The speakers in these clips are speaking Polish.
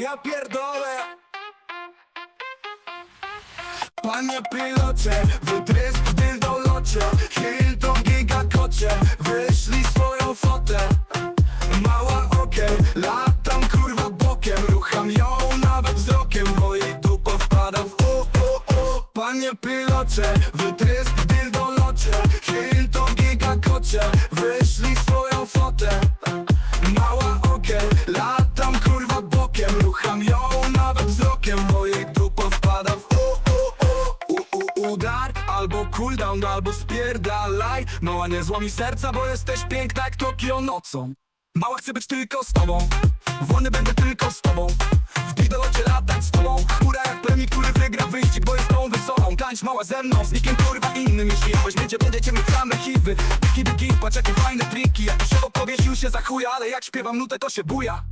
Ja pierdolę. Panie pilocie, wytrysk w dildolocie Hilton gigakocie, wyszli swoją fotę. Mała okej, latam kurwa bokiem Rucham ją nawet wzrokiem Mojej dupa wpada w u, u, u. Panie pilocie, wytrysk cooldown, albo spierdalaj. Mała nie złomi serca, bo jesteś piękna jak Tokio nocą. Mała chcę być tylko z tobą. Wolny będę tylko z tobą. W didolocie latać z tobą. Chmura jak plemnik, który wygra wyścig Bo jest tą wysoką Tańcz mała ze mną, z nikim kurwa innym. Jeśli weźmiecie, będziecie mieć same hiwy. Biki, biki, patrz jakie fajne triki. Jak się opowiesił się za chuja Ale jak śpiewam nutę to się buja.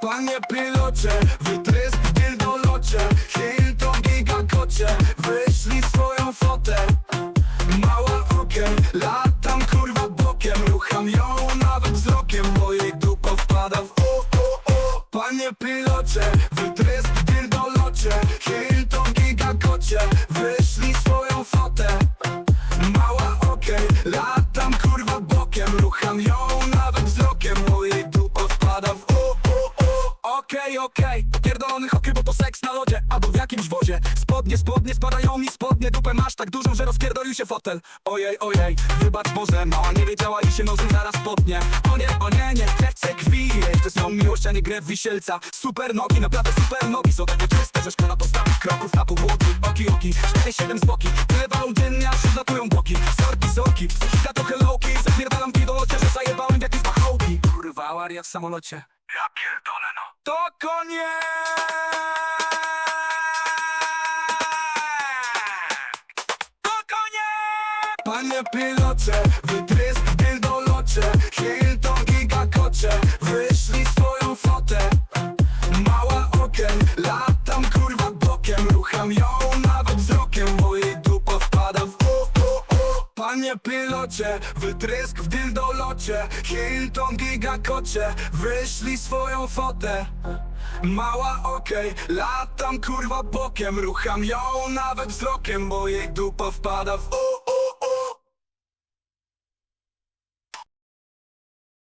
Panie pilocie, wytrysk w dildolocie Hilton gigakocie, Panie pilocie, wytrysk w dildolocie Hilton gigakocie, wyszli swoją fotę. Mała okej, latam kurwa bokiem. Rucham ją nawet wzrokiem. Mojej dupa wpada w u, u, u. Okej, okej, pierdolony hokej, bo to seks na lodzie Albo w jakimś wozie. Spodnie, spodnie, spadają mi spodnie. Dupę masz tak dużą, że rozpierdolił się fotel. Ojej, ojej, wybacz Boże Mała nie wiedziała i się nosem zaraz potnie z nią miłość, a nie grę wisielca. Super nogi, naprawdę super nogi. Są takie czyste, że szkoda postawić kroków na głowy. Oki, oki, 4-7 z boki Tyle walą dziennie, aż zlatują boki. Sorki, sorki, psychika trochę lowki Zapierdalam dolocie, że zajebałem w jakieś pachołki Kurwa, awaria w samolocie. Ja pierdolę no. To koniec! To Panie pilocie, wytrysk w dildolocie Latam kurwa bokiem Rucham ją nawet wzrokiem Mojej dupa wpada w u, u, u. Panie pilocie, wytrysk w dildolocie Hilton gigakocie, wyszli swoją fotę. Mała okej, latam kurwa bokiem Rucham ją nawet wzrokiem Mojej dupa wpada w u,